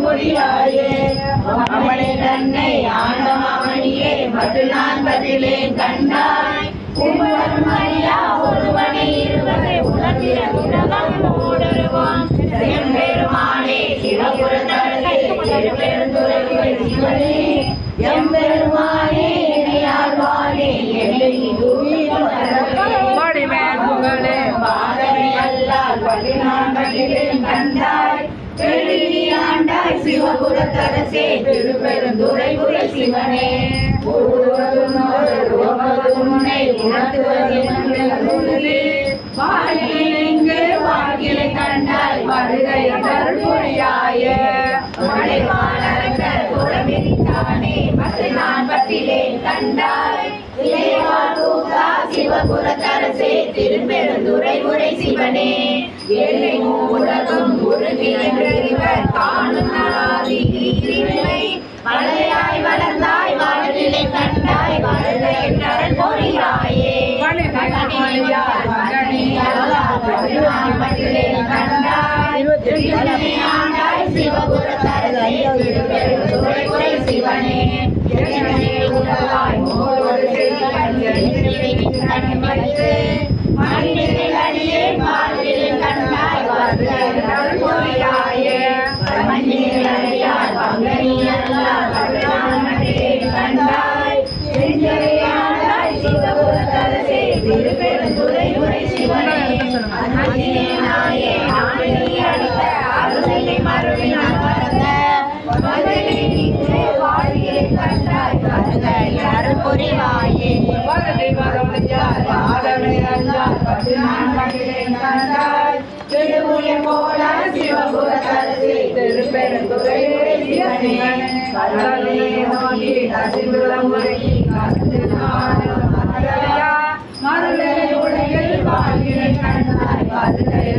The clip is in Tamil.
பொறியாயே அவளே தன்னை ஆண்டமாமணியே மது நான் பதிலேன் கண்டாய். மரியா ஒருவனை இருவரை உணர்ந்திட உலகம் ஓடருவான் எம்பெருமானே சிவபுரத்தரசே திருப்பெருந்துறை சிவனே. எம்பெருமானே இணையாழ்வானே என்னை வடிவேல் புகழே பாதனை அல்லால் பதினான் பதிலேன் கண்டாய். சிவபுரத்தரசே திருப்பெருந்துரை புரை சிவனே கண்டாய் வருகை நான் கண்டாய். சிவபுரத்தரசே திருப்பெருந்துரை உரை சிவனே நீரின்மை மலையாய் வளர்ந்தாய் வாழ்நிலை கண்டாய் வாழ்க என்றால் பொறியாயே மணியார் புரிவாயே வலதை வரவழையார் பாதமே அல்லாஹ் பதினான் பதிலே கண்டாய் திருவுளி போல சிவபுரத்தரசே திருப்பெருந்துறை உரை சிவனே கருணை நோக்கி கசிந்துளம் முறையில் கருத்து நாடும் மதுரையா உலகில் வாழ்கிறேன் கண்டாய் மதுரை